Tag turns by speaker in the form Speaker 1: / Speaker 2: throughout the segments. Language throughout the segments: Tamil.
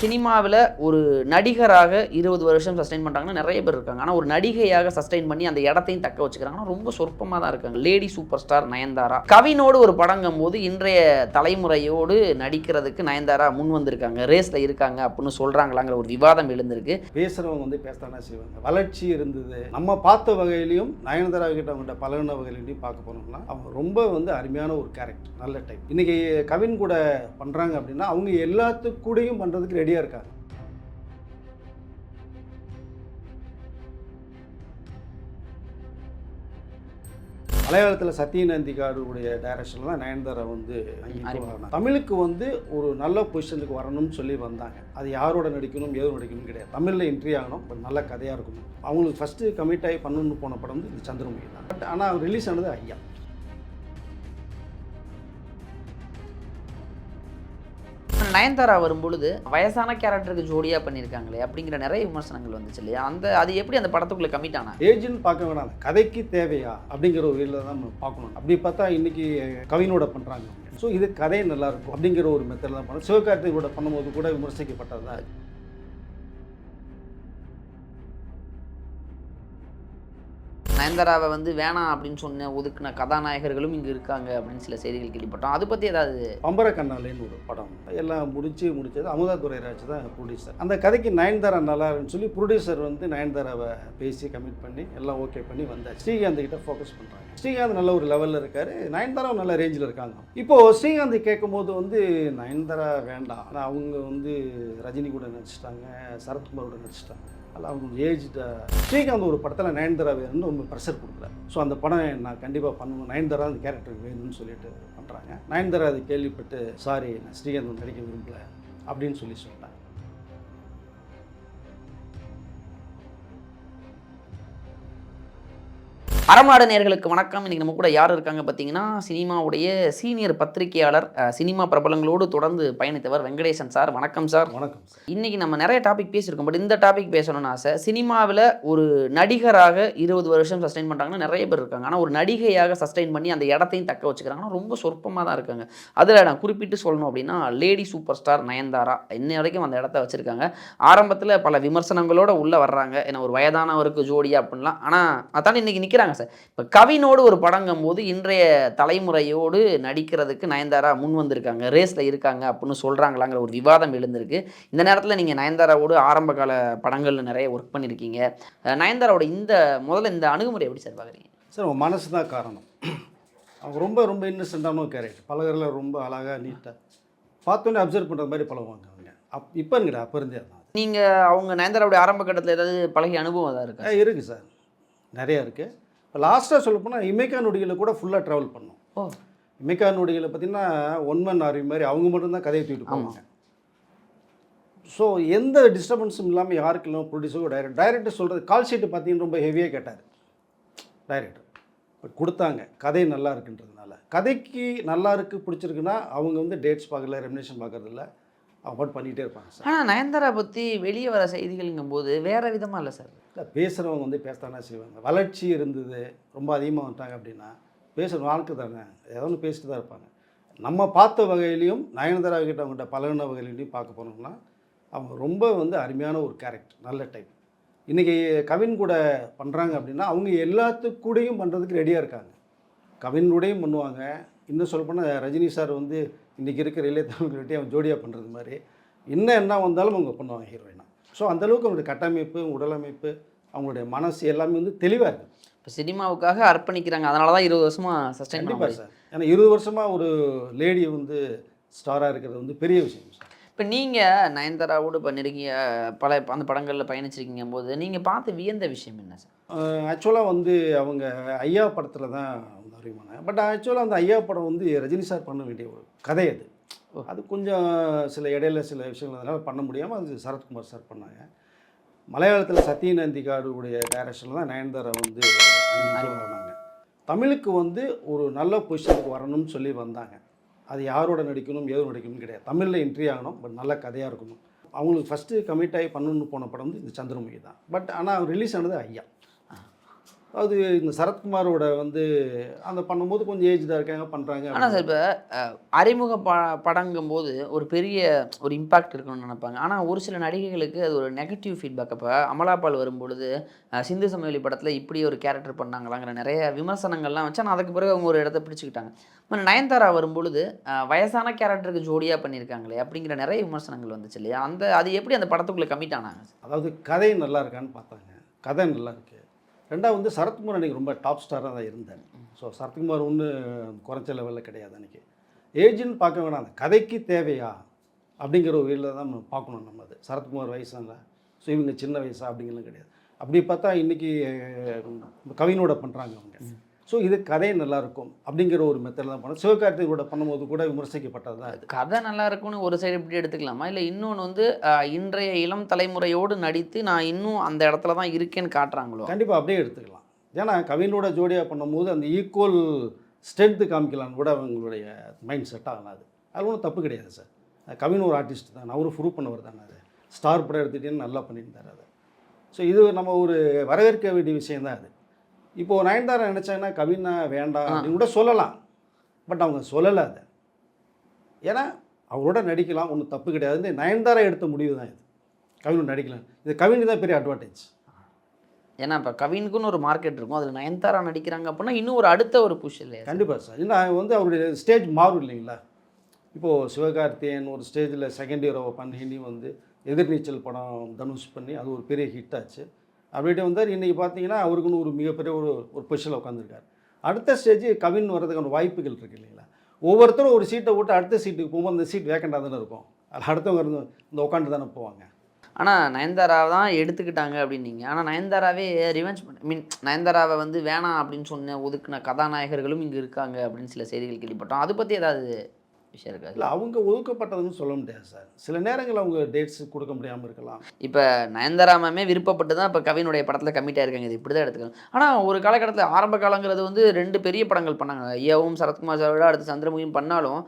Speaker 1: சினிமாவில் ஒரு நடிகராக இருபது வருஷம் சஸ்டைன் பண்ணுறாங்கன்னா நிறைய பேர் இருக்காங்க. ஆனால் ஒரு நடிகையாக சஸ்டைன் பண்ணி அந்த இடத்தையும் தக்க வச்சுக்கிறாங்கன்னா ரொம்ப சொற்பமாக தான் இருக்காங்க. Lady super star Nayanthara. கவினோடு ஒரு படங்கும் போது இன்றைய தலைமுறையோடு நடிக்கிறதுக்கு நயன்தாரா முன் வந்திருக்காங்க. ரேஸில் இருக்காங்க அப்படின்னு சொல்கிறாங்களாங்கிற ஒரு விவாதம் எழுந்திருக்கு.
Speaker 2: பேசுகிறவங்க வந்து பேசத்தானே செய்வாங்க? வளர்ச்சி இருந்தது. நம்ம பார்த்த வகையிலையும் நயன்தாரா கிட்ட அவங்கள்ட்ட பழகின வகையிலையும் பார்க்க போனோம்னா அவங்க ரொம்ப வந்து அருமையான ஒரு கேரக்டர் நல்ல டைப் இன்னைக்கு கவின் கூட பண்ணுறாங்க அப்படின்னா அவங்க எல்லாத்துக்கூடையும் பண்ணுறதுக்கு ரெடியாக இருக்காங்க மலையாளத்தில் சத்யநந்திகாருடைய டைரக்ஷனில் தான் நயன்தாரா வந்து தமிழுக்கு வந்து ஒரு நல்ல பொசிஷனுக்கு வரணும்னு சொல்லி வந்தாங்க. அது யாரோட நடிக்கணும் ஏதோ நடிக்கணும் கிடையாது. தமிழில் என்ட்ரி ஆகணும் பட் நல்ல கதையாக இருக்கணும் அவங்களுக்கு ஃபஸ்ட்டு கமிட் ஆகி பண்ணணும்னு போன படம் வந்து இந்த சந்திரமுகி தான். பட் ஆனால் ரிலீஸ் ஆனது ஐயா.
Speaker 1: நயன்தாரா வரும்பொழுது வயசான கேரக்டருக்கு ஜோடியாக பண்ணியிருக்காங்களே அப்படிங்கிற நிறைய விமர்சனங்கள் வந்துச்சு இல்லையா? அந்த அது எப்படி அந்த படத்துக்குள்ளே கமிட் ஆனா
Speaker 2: ஏஜ்னு பார்க்க வேணாம். கதைக்கு தேவையா அப்படிங்கிற ஒரு இதில் தான் நம்ம பார்க்கணும். அப்படி பார்த்தா இன்னைக்கு கவினோட பண்ணுறாங்க ஸோ இது கதை நல்லா இருக்கும் அப்படிங்கிற ஒரு மெத்தடில் தான் பண்ணணும் சிவகார்த்திகோட பண்ணும்போது கூட விமர்சிக்கப்பட்டது
Speaker 1: நயன்தாராவை வந்து வேணாம் அப்படின்னு சொன்ன ஒதுக்குன கதாநாயகர்களும் இங்கே இருக்காங்க அப்படின்னு சில செய்திகள் கேள்விப்பட்டோம். அதை பற்றி ஏதாவது
Speaker 2: பம்பர கண்ணாலேன்னு ஒரு படம். எல்லாம் முடிச்சு முடிச்சது அமுதா துரைராஜ் தான் ப்ரொடியூசர் அந்த கதைக்கு நயன்தாரா நல்லா சொல்லி ப்ரொடியூசர் வந்து நயன்தாராவை பேசி கமிட் பண்ணி எல்லாம் ஓகே பண்ணி வந்தார். ஸ்ரீகாந்த் கிட்ட ஃபோக்கஸ் பண்ணுறாங்க ஸ்ரீகாந்த் நல்ல ஒரு லெவலில் இருக்கார். நயன்தாராவும் நல்ல ரேஞ்சில் இருக்காங்க. இப்போது ஸ்ரீகாந்த் கேட்கும்போது வந்து நயன்தாரா வேண்டாம். ஆனால் அவங்க வந்து ரஜினி கூட நடிச்சிட்டாங்க சரத்குமார் கூட நடிச்சிட்டாங்க. அதில் அவங்க ஏஜ்ட ஸ்ரீகாந்த் ஒரு படத்தில் நயன்தாரா வேணும்னு ரொம்ப ப்ரெஷர் கொடுக்குறாரு ஸோ அந்த படம் நான் கண்டிப்பாக பண்ணணும். நயன்தாரா அந்த கேரக்டர் வேணும்னு சொல்லிட்டு பண்ணுறாங்க நயன்தாரா அது கேள்விப்பட்டு சாரி நான் ஸ்ரீகாந்த் நடிக்க விரும்பல அப்படின்னு சொல்லி சொல்கிறேன்
Speaker 1: அறமாடு நேர்களுக்கு வணக்கம். இன்னைக்கு நம்ம கூட யார் இருக்காங்க பார்த்தீங்கன்னா சினிமாவுடைய சீனியர் பத்திரிகையாளர் சினிமா பிரபலங்களோடு தொடர்ந்து பயணித்தவர் வெங்கடேசன் சார். வணக்கம் சார்.
Speaker 2: வணக்கம் சார்.
Speaker 1: இன்னைக்கு நம்ம நிறைய டாபிக் பேசியிருக்கோம். பட் இந்த டாபிக் பேசணும்னு ஆசை. சினிமாவில் ஒரு நடிகராக இருபது வருஷம் சஸ்டைன் பண்ணுறாங்கன்னா நிறைய பேர் இருக்காங்க. ஆனால் ஒரு நடிகையாக சஸ்டைன் பண்ணி அந்த இடத்தையும் தக்க வச்சுக்கிறாங்கன்னா ரொம்ப சொற்பமாக தான் இருக்காங்க. அதில் நான் குறிப்பிட்டு சொல்லணும் அப்படின்னா லேடி சூப்பர் ஸ்டார் நயன்தாரா இன்னை வரைக்கும் அந்த இடத்த வச்சுருக்காங்க. ஆரம்பத்தில் பல விமர்சனங்களோட உள்ளே வர்றாங்க. ஏன்னா ஒரு வயதானவருக்கு ஜோடியா அப்படின்லாம். ஆனால் அதான் இன்னைக்கு நிற்கிறாங்க சார் இப்போ கவினோடு ஒரு படங்கும் போது இன்றைய தலைமுறையோடு நடிக்கிறதுக்கு நயன்தாரா முன் வந்திருக்காங்க ரேஸில் இருக்காங்க அப்படின்னு சொல்கிறாங்களாங்கிற ஒரு விவாதம் எழுந்திருக்கு. இந்த நேரத்தில் நீங்கள் நயன்தாராவோடு ஆரம்ப கால படங்களில் நிறைய ஒர்க் பண்ணியிருக்கீங்க நயன்தாராவோட இந்த முதல்ல இந்த அணுகுமுறை எப்படி சார் பார்க்குறீங்க
Speaker 2: சார் உங்கள் மனசு தான் காரணம். அவங்க ரொம்ப ரொம்ப இன்னசென்ட்டான கேரக்டர் பழகிறதுல ரொம்ப அழகாக நீட்டாக பார்த்தோன்னே அப்சர்வ் பண்ணுற மாதிரி பழகுவாங்க அவங்க. அப் இப்போங்கிற அப்போ இருந்தே தான்
Speaker 1: நீங்கள் அவங்க நயன்தாராவுடைய ஆரம்ப கட்டத்தில் ஏதாவது பழகிய அனுபவம் ஏதாவது இருக்கா
Speaker 2: இருக்குது சார்? நிறையா இருக்குது இப்போ லாஸ்ட்டாக சொல்ல போனால் இமைக்கா நொடிகளை கூட ஃபுல்லாக ட்ராவல் பண்ணோம். இமைக்கா நொடிகளை பார்த்தீங்கன்னா ஒன் மன் ஆரி மாதிரி அவங்க மட்டும்தான் கதையை தூக்கிட்டு போவாங்க. ஸோ எந்த டிஸ்டர்பன்ஸும் இல்லாமல் யாருக்கு இல்லாமல் ப்ரொடியூசரோ டைரக்டர் டைரக்டர் சொல்கிறது கால் ஷீட்டு பார்த்தீங்கன்னா ரொம்ப ஹெவியாக கேட்டார். டைரக்டர் பட் கொடுத்தாங்க. கதை நல்லா இருக்குன்றதுனால. கதைக்கு நல்லா இருக்கு பிடிச்சிருக்குன்னா அவங்க வந்து டேட்ஸ் பார்க்கல ரெமினேஷன் பார்க்கறது இல்ல அவங்க பாட்டு பண்ணிகிட்டே இருப்பாங்க சார்.
Speaker 1: ஆனால் நயன்தாரா பற்றி வெளியே வர செய்திகள்ங்கும் போது வேற விதமாக இல்லை சார்?
Speaker 2: இல்லை பேசுகிறவங்க வந்து பேசத்தானே செய்வாங்க. வளர்ச்சி இருந்தது ரொம்ப அதிகமாக வந்துட்டாங்க அப்படின்னா பேசுகிற வாழ்க்கை தானே ஏதோ ஒன்று பேசிட்டு தான் இருப்பாங்க. நம்ம பார்த்த வகையிலையும் நயனதாரா கிட்ட அவங்ககிட்ட பழகின வகையிலையும் பார்க்க போனோம்னா அவங்க ரொம்ப வந்து அருமையான ஒரு கேரக்டர் நல்ல டைப் இன்றைக்கி கவின் கூட பண்ணுறாங்க அப்படின்னா அவங்க எல்லாத்துக்கூடையும் பண்ணுறதுக்கு ரெடியாக இருக்காங்க. கவின் கூடயும் பண்ணுவாங்க. இன்னும் சொல்லப்போனால் ரஜினி சார் வந்து இன்றைக்கி இருக்கிற இளைய தமிழ்கிட்டே அவன் ஜோடியாக பண்ணுறது மாதிரி. என்ன என்ன வந்தாலும் அவங்க பண்ணுவாங்க ஹீரோயினா ஸோ அந்தளவுக்கு அவங்களுடைய கட்டமைப்பு உடலமைப்பு அவங்களுடைய மனசு எல்லாமே வந்து தெளிவாக இருக்குது
Speaker 1: இப்போ சினிமாவுக்காக அர்ப்பணிக்கிறாங்க. அதனால தான் இருபது வருஷமா சஸ்டைன்
Speaker 2: கண்டிப்பாக சார். ஏன்னா இருபது வருஷமாக ஒரு லேடி வந்து ஸ்டாராக இருக்கிறது வந்து பெரிய விஷயம் சார்.
Speaker 1: இப்போ நீங்கள் நயன்தாராவோடு இப்போ நெருங்கிய பல அந்த படங்களில் பயணிச்சிருக்கீங்க போது நீங்கள் பார்த்து வியந்த விஷயம் என்ன சார்?
Speaker 2: ஆக்சுவலாக வந்து அவங்க ஐயா படத்தில் தான் வந்து அறிவாங்க பட் ஆக்சுவலாக அந்த ஐயா படம் வந்து ரஜினி சார் பண்ண வேண்டிய ஒரு கதை அது. அது கொஞ்சம் சில இடையில சில விஷயங்கள் அதனால் பண்ண முடியாமல் அது சரத்குமார் சார் பண்ணாங்க. மலையாளத்தில் சத்யநந்திகாருடைய டைரக்ஷனில் தான் நயன்தாரா வந்து அறிமுகமானாங்க தமிழுக்கு வந்து ஒரு நல்ல பொசிஷனுக்கு வரணும்னு சொல்லி வந்தாங்க. அது யாரோட நடிக்கணும் ஏதோ நடிக்கணும் கிடையாது. தமிழில் என்ட்ரி ஆகணும் பட் நல்ல கதையாக இருக்கணும். அவங்களுக்கு ஃபஸ்ட்டு கமிட் ஆகி பண்ணணும்னு போன படம் வந்து இந்த சந்திரமுகி தான். பட் ஆனால் ரிலீஸ் ஆனது ஐயா. அது இந்த சரத்குமாரோட வந்து அந்த பண்ணும்போது கொஞ்சம் ஏஜ்டாக இருக்காங்க பண்ணுறாங்க
Speaker 1: ஆனால் சார் இப்போ அறிமுக ப படங்கும்போது ஒரு பெரிய ஒரு இம்பாக்ட் இருக்கணும்னு நினைப்பாங்க. ஆனால் ஒரு சில நடிகைகளுக்கு அது ஒரு நெகட்டிவ் ஃபீட்பேக் அப்போ அமலாபால் வரும்பொழுது சிந்து சமவெளி படத்தில் இப்படி ஒரு கேரக்டர் பண்ணாங்களாங்கிற நிறைய விமர்சனங்கள்லாம் வச்சு ஆனால் அதுக்கு பிறகு அவங்க ஒரு இடத்த பிடிச்சிக்கிட்டாங்க. நயன்தாரா வரும்பொழுது வயசான கேரக்டருக்கு ஜோடியாக பண்ணியிருக்காங்களே அப்படிங்கிற நிறைய விமர்சனங்கள் வந்துச்சு இல்லையா? அந்த அது எப்படி அந்த படத்துக்குள்ளே கமிட் ஆனாங்க?
Speaker 2: அதாவது கதை நல்லா இருக்கான்னு பார்த்தாங்க. கதை நல்லா இருக்கு. ரெண்டாவது வந்து சரத்குமார் அன்றைக்கி ரொம்ப டாப் ஸ்டாராக தான் இருந்தார். ஸோ சரத்குமார் ஒன்று குறைச்ச லெவலில் கிடையாது அன்றைக்கி ஏஜ்னு பார்க்க வேணாம். அந்த கதைக்கு தேவையா? அப்படிங்கிற ஒரு வீரில் தான் நம்ம பார்க்கணும் நம்ம அது. சரத்குமார் வயசான ஸோ இவங்க சின்ன வயசா அப்படிங்கிறது கிடையாது. அப்படி பார்த்தா இன்றைக்கி கவினோட பண்ணுறாங்க அவங்க. ஸோ இது கதை நல்லா இருக்கும் அப்படிங்கிற ஒரு மெத்தடில் தான் பண்ணோம் சிவகார்த்திகோட பண்ணும்போது கூட விமர்சிக்கப்பட்டது தான் இது.
Speaker 1: கதை நல்லா இருக்கும்னு ஒரு சைடு இப்படி எடுத்துக்கலாமா? இல்லை இன்னொன்று வந்து இன்றைய இளம் தலைமுறையோடு நடித்து நான் இன்னும் அந்த இடத்துல தான் இருக்கேன்னு காட்டுறாங்களோ?
Speaker 2: கண்டிப்பாக அப்படியே எடுத்துக்கலாம். ஏன்னா கவினோட ஜோடியாக பண்ணும்போது அந்த ஈக்குவல் ஸ்ட்ரென்த்து காமிக்கலான்னு கூட அவங்களுடைய மைண்ட் செட் ஆகலாது அது. ஒன்றும் தப்பு கிடையாது சார் கவின் ஒரு ஆர்டிஸ்ட் தான். அவரும் ப்ரூவ் பண்ணவர் தானே அது. ஸ்டார் படம் எடுத்துகிட்டேன்னு நல்லா பண்ணியிருந்தார் அது. ஸோ இது நம்ம ஒரு வரவேற்க வேண்டிய விஷயம் தான் அது. இப்போது நயன்தாரா நினச்சாங்கன்னா கவினா வேண்டாம் அப்படின்னு கூட சொல்லலாம். பட் அவங்க சொல்லலை அதை. ஏன்னா அவரோட நடிக்கலாம் ஒன்றும் தப்பு கிடையாது. இந்த நயன்தாரா எடுத்த முடிவு தான் இது. கவினோட நடிக்கலாம் இது கவின் தான் பெரிய அட்வான்டேஜ்
Speaker 1: ஏன்னா இப்போ கவினுக்குன்னு ஒரு மார்க்கெட் இருக்கும். அதில் நயன்தாரா நடிக்கிறாங்க அப்படின்னா இன்னும் ஒரு அடுத்த ஒரு புஷ் இல்லையா
Speaker 2: கண்டிப்பாக சார். ஏன்னா வந்து அவருடைய ஸ்டேஜ் மாறும் இல்லைங்களா? இப்போது சிவகார்த்தியன் ஒரு ஸ்டேஜில் செகண்ட் ஹீரோவை பண்ணி வந்து எதிர்நீச்சல் படம் தனுஷ் பண்ணி அது ஒரு பெரிய ஹிட் ஆச்சு. அப்படின்ட்டு வந்தார். இன்றைக்கி பார்த்தீங்கன்னா அவருக்குன்னு ஒரு மிகப்பெரிய ஒரு ஒரு பொசிஷனில் உட்காந்துருக்காரு அடுத்த ஸ்டேஜ் கவின் வர்றதுக்கான வாய்ப்புகள் இருக்குது இல்லைங்களா? ஒவ்வொருத்தரும் ஒரு சீட்டை விட்டு அடுத்த சீட்டுக்கு போகும்போது அந்த சீட் வேக்கண்டாக தானே இருக்கும். அதில் அடுத்தவங்க இருந்து இந்த உட்காந்து தானே போவாங்க.
Speaker 1: ஆனால் நயன்தாராவை தான் எடுத்துக்கிட்டாங்க அப்படின்னீங்க. ஆனால் நயன்தாராவே ரிவெஞ்ச் பண்ண மீன் நயன்தாராவை வந்து வேணாம் அப்படின்னு சொன்ன ஒதுக்குன கதாநாயகர்களும் இங்கே இருக்காங்க அப்படின்னு சில செய்திகள் கேள்விப்பட்டோம். அதை பற்றி ஏதாவது விஷயம் இருக்காது
Speaker 2: இல்லை அவங்க ஒதுக்கப்பட்டதுன்னு சொல்ல முடியாது சார். சில நேரங்கள் அவங்க டேட்ஸ் கொடுக்க முடியாமல் இருக்கலாம்.
Speaker 1: இப்போ நயன்தாரா மேமே விருப்பப்பட்டு தான் இப்போ கவினுடைய படத்தில் கமிட் ஆயிருக்காங்க. இது இப்படி தான் எடுத்துக்கணும். ஆனால் ஒரு காலகட்டத்தில் ஆரம்ப காலங்கிறது வந்து ரெண்டு பெரிய படங்கள் பண்ணாங்க. ஐயாவும் சரத்குமார் சாரோட அடுத்து சந்திரமுகியும் பண்ணாலும்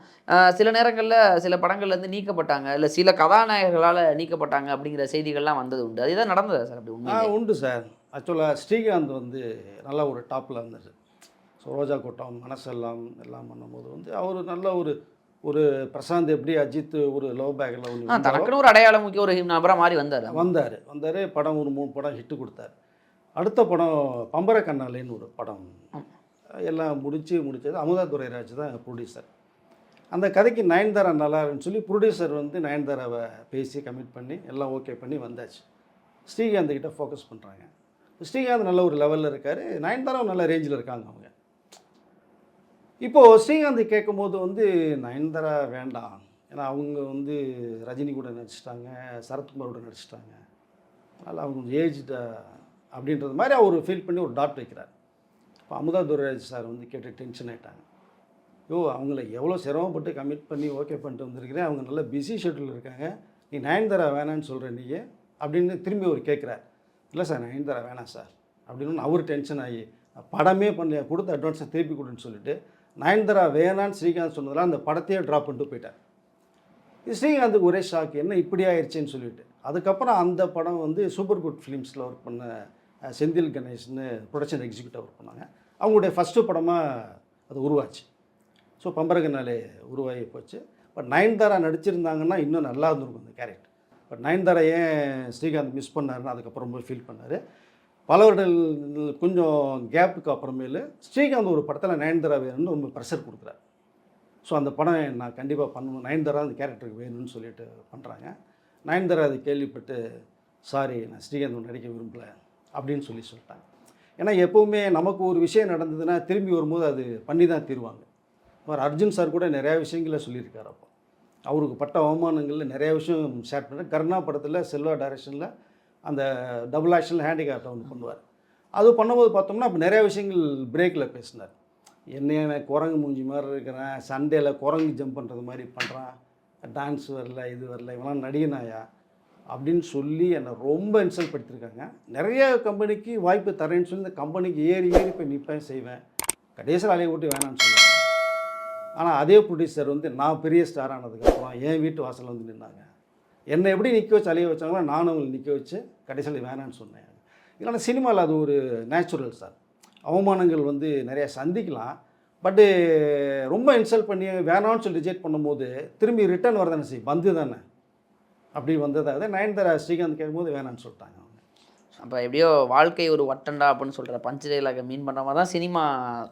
Speaker 1: சில நேரங்களில் சில படங்கள்லேருந்து நீக்கப்பட்டாங்க. இல்லை சில கதாநாயகர்களால் நீக்கப்பட்டாங்க அப்படிங்கிற செய்திகள்லாம் வந்தது உண்டு. அதுதான் நடந்ததா சார் அப்படி உண்மை
Speaker 2: உண்டு சார். ஆக்சுவலாக ஸ்ரீகாந்த் வந்து நல்லா ஒரு டாப்பில் இருந்தார் ஸோ ரோஜா கூட்டம் மனசெல்லாம் எல்லாம் பண்ணும்போது வந்து அவர் நல்ல ஒரு ஒரு பிரசாந்த் எப்படி அஜித் ஒரு லவ் பேக்கில் ஒன்று
Speaker 1: தனக்குன்னு ஒரு அடையாளம் முக்கிய ஒரு நபராக மாறி வந்தார்.
Speaker 2: வந்தார். வந்தார் படம் ஒரு மூணு படம் ஹிட்டு கொடுத்தாரு. அடுத்த படம் பம்பர கண்ணாலேன்னு ஒரு படம். எல்லாம் முடிச்சு முடிச்சது அமுதா துரைராஜ் தான் ப்ரொடியூசர் அந்த கதைக்கு நயன்தாரா நல்லா இருக்குன்னு சொல்லி ப்ரொடியூசர் வந்து நயன்தாராவை பேசி கமிட் பண்ணி எல்லாம் ஓகே பண்ணி வந்தாச்சு. ஸ்ரீகாந்த் கிட்ட ஃபோக்கஸ் பண்ணுறாங்க ஸ்ரீகாந்த் நல்ல ஒரு லெவலில் இருக்கார். நயன்தாராவும் நல்ல ரேஞ்சில் இருக்காங்க அவங்க. இப்போது ஸ்ரீகாந்த் கேட்கும்போது வந்து நயன்தாரா வேண்டாம். ஏன்னா அவங்க வந்து ரஜினி கூட நடிச்சிட்டாங்க சரத்குமார் கூட நடிச்சிட்டாங்க. அதனால் அவங்க கொஞ்சம் அப்படின்றது மாதிரி அவர் ஃபீல் பண்ணி ஒரு டாட் வைக்கிறார். இப்போ அமுதா துரைராஜ் சார் வந்து கேட்டு டென்ஷன் ஆகிட்டாங்க ஐயோ அவங்கள எவ்வளோ சிரமப்பட்டு கமிட் பண்ணி ஓகே பண்ணிட்டு வந்திருக்கிறேன். அவங்க நல்ல பிஸி ஷெட்யூல் இருக்காங்க. நீ நயன்தாரா வேணான்னு சொல்கிற நீ அப்படின்னு திரும்பி அவர் கேட்குறார். இல்லை சார் நயன்தாரா வேணாம் சார். அப்படின்னு அவர் டென்ஷன் ஆகி படமே பண்ணல கொடுத்த அட்வான்ஸை திருப்பி கொடுன்னு சொல்லிட்டு நயன்தாரா வேணான்னு ஸ்ரீகாந்த் சொன்னதெல்லாம் அந்த படத்தையே ட்ராப் பண்ணிட்டு போயிட்டார். ஸ்ரீகாந்துக்கு ஒரே ஷாக் என்ன இப்படி ஆயிடுச்சுன்னு சொல்லிட்டு. அதுக்கப்புறம் அந்த படம் வந்து சூப்பர் குட் ஃபிலிம்ஸில் ஒர்க் பண்ண செந்தில் கணேஷ்னு ப்ரொடக்ஷன் எக்ஸிக்யூட்டிவ் ஒர்க் பண்ணாங்க. அவங்களுடைய ஃபஸ்ட்டு படமாக அது உருவாச்சு. ஸோ பம்பரகனாலே உருவாகி போச்சு. பட் நயன்தாரா நடிச்சிருந்தாங்கன்னா இன்னும் நல்லா இருந்திருக்கும் அந்த கேரக்டர் பட் நயன்தாரா ஏன் ஸ்ரீகாந்த் மிஸ் பண்ணாருன்னு அதுக்கப்புறம் ரொம்ப ஃபீல் பண்ணார். பல வருடங்கள் கொஞ்சம் கேப்புக்கு அப்புறமேலு ஸ்ரீகாந்த் ஒரு படத்தில் நயன்தாரா வேணும்னு ரொம்ப ப்ரெஷர் கொடுக்குறாரு. ஸோ அந்த படம் நான் கண்டிப்பாக பண்ணணும். நயன்தாரா அந்த கேரக்டருக்கு வேணும்னு சொல்லிட்டு பண்ணுறாங்க நயன்தாரா அதை கேள்விப்பட்டு சாரி நான் ஸ்ரீகாந்த் நடிக்க விரும்பல அப்படின்னு சொல்லி சொல்லிட்டாங்க. ஏன்னா எப்போவுமே நமக்கு ஒரு விஷயம் நடந்ததுன்னா திரும்பி வரும்போது அது பண்ணி தான் தீருவாங்க. அவர் அர்ஜுன் சார் கூட நிறையா விஷயங்களை சொல்லியிருக்காரு அப்போ. அவருக்கு பட்ட அவமானங்களில் நிறையா விஷயம் ஷேர் பண்ணுறேன் கர்ணா படத்தில் செல்வா டைரக்ஷனில் அந்த டபுள் ஆக்ஷனில் ஹேண்டிகேப்டை ஒன்று பண்ணுவார். அது பண்ணும்போது பார்த்தோம்னா அப்போ நிறைய விஷயங்கள் பிரேக்கில் பேசினார். என்னைய நான் குரங்கு மூஞ்சி மாதிரி இருக்கிறேன் சண்டேல குரங்கு ஜம்ப் பண்ணுறது மாதிரி பண்ணுறான் டான்ஸ் வரல இது வரல இவெல்லாம் நடிகனாயா? அப்படின்னு சொல்லி என்னை ரொம்ப இன்சல்ட் படுத்திருக்காங்க. நிறைய கம்பெனிக்கு வாய்ப்பு தரேன்னு சொல்லி இந்த கம்பெனிக்கு ஏறி ஏறி போய் நிற்பேன் செய்வேன். கடைசியில் அலைய விட்டு வேணாம்னு சொன்னாங்க. ஆனால் அதே ப்ரொடியூசர் வந்து நான் பெரிய ஸ்டார் ஆனதுக்கப்புறம் என் வீட்டு வாசலில் வந்து நின்னாங்க. என்னை எப்படி நிற்க வச்சு அலைய வச்சாங்களோ நானும் அவங்களை நிற்க வச்சு கடைசியில் வேணான்னு சொன்னேன். இல்லைன்னா சினிமாவில் அது ஒரு நேச்சுரல் சார் அவமானங்கள் வந்து நிறைய சந்திக்கலாம். பட்டு ரொம்ப இன்சல்ட் பண்ணி வேணாம்னு சொல்லி ரிஜெக்ட் பண்ணும்போது திரும்பி ரிட்டர்ன் வரதானே செய்யும். வந்து தானே. அப்படி வந்ததாக நயன்தாரா ஸ்ரீகாந்த் கேட்கும்போது வேணான்னு சொல்லிட்டாங்க அவங்க.
Speaker 1: அப்போ எப்படியோ வாழ்க்கை ஒரு வட்டண்டா அப்படின்னு சொல்கிற பஞ்ச டைலாக மீன் பண்ணுற மாதிரி தான் சினிமா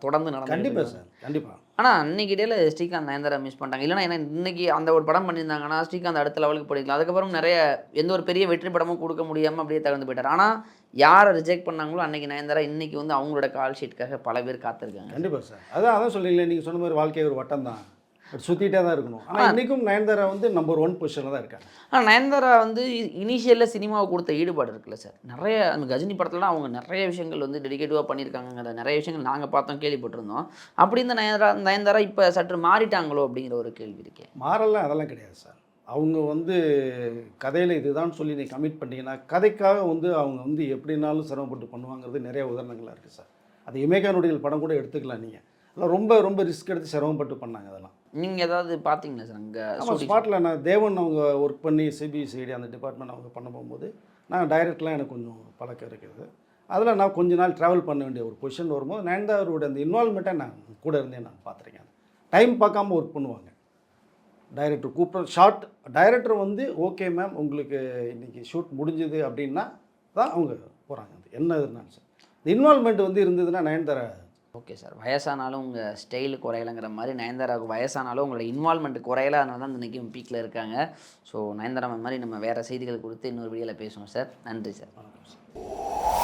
Speaker 1: தொடர்ந்து நடந்து
Speaker 2: கண்டிப்பாக சார் கண்டிப்பாக
Speaker 1: ஆனால் அன்னைக்கு இடையில ஸ்ரீகாந்த் நயன்தாரா மிஸ் பண்ணிட்டாங்க. இல்லைனா ஏன்னா இன்னைக்கு அந்த ஒரு படம் பண்ணியிருந்தாங்கன்னா ஸ்ரீகாந்த் அடுத்த லெவலுக்கு போயிருக்கலாம் அதுக்கப்புறம் நிறைய எந்த ஒரு பெரிய வெற்றி படமும் கொடுக்க முடியாமல் அப்படியே தகர்ந்து போயிட்டார். ஆனால் யாரை ரிஜெக்ட் பண்ணாங்களோ அன்னைக்கு நயன்தாரா இன்னைக்கு வந்து அவங்களோட கால் ஷீட்டுக்காக பல பேர் காத்திருக்காங்க.
Speaker 2: கண்டிப்பாக சார் அதான் அதான் சொல்லிங்களேன் நீங்கள் சொன்ன மாதிரி வாழ்க்கை ஒரு வட்டம் தான் சுற்றிட்டே தான் இருக்கணும். ஆனால் இன்றைக்கும் நயன்தாரா வந்து நம்பர் ஒன் பொசிஷனில் தான் இருக்காங்க.
Speaker 1: ஆனால் நயன்தாரா வந்து இனிஷியலில் சினிமாவை கொடுத்த ஈடுபாடு இருக்குல்ல சார் நிறைய அந்த கஜினி படத்துலலாம் அவங்க நிறைய விஷயங்கள் வந்து டெடிகேட்டிவாக பண்ணியிருக்காங்கிற நிறைய விஷயங்கள் நாங்கள் பார்த்தோம் கேள்விப்பட்டிருந்தோம். அப்படி இந்த நயன்தாரா நயன்தாரா இப்போ சற்று மாறிட்டாங்களோ அப்படிங்கிற ஒரு கேள்வி இருக்கே.
Speaker 2: மாறலாம் அதெல்லாம் கிடையாது சார் அவங்க வந்து கதையில் இதுதான் சொல்லி நீ கமிட் பண்ணிட்டீங்கன்னா கதைக்காக வந்து அவங்க வந்து எப்படினாலும் சிரமப்பட்டு பண்ணுவாங்கிறது நிறைய உதாரணங்களாக இருக்குது சார் அது இமேகா நொடிகள் படம் கூட எடுத்துக்கலாம் நீங்கள் அதெல்லாம் ரொம்ப ரொம்ப ரிஸ்க் எடுத்து சிரமப்பட்டு பண்ணாங்க அதெல்லாம்.
Speaker 1: நீங்கள் ஏதாவது பார்த்தீங்களா சார் அங்கே
Speaker 2: ஸ்பாட்டில் நான் தேவன் அவங்க ஒர்க் பண்ணி சிபிசிஐடி அந்த டிபார்ட்மெண்ட் அவங்க பண்ண போகும்போது நான் டைரக்ட்லாம் எனக்கு கொஞ்சம் பழக்கம் இருக்குது. அதில் நான் கொஞ்ச நாள் ட்ராவல் பண்ண வேண்டிய ஒரு பொசிஷன் வரும்போது நயன்தாரோட அந்த இன்வால்மெண்ட்டை நான் கூட இருந்தே நான் பார்த்துருக்கேன் டைம் பார்க்காம ஒர்க் பண்ணுவாங்க. டைரக்டர் கூப்பிட்ற ஷார்ட் டைரக்டர் வந்து ஓகே மேம் உங்களுக்கு இன்றைக்கி ஷூட் முடிஞ்சுது அப்படின்னா தான் அவங்க போகிறாங்க அது என்ன இருந்தாலும் சார். இந்த இன்வால்மெண்ட் வந்து இருந்ததுன்னா நயன்தாரா
Speaker 1: ஓகே சார். வயசானாலும் உங்கள் ஸ்டைல் குறையலைங்கிற மாதிரி நயன்தாராவுக்கு வயசானாலும் உங்களோட இன்வால்மெண்ட் குறையல அதனால தான் இன்றைக்கும் பீக்கில் இருக்காங்க. ஸோ நயன்தாரா மாதிரி நம்ம வேறு செய்திகள் கொடுத்து இன்னொரு வீடியோவில் பேசுவோம் சார். நன்றி சார்.
Speaker 2: வணக்கம் சார்.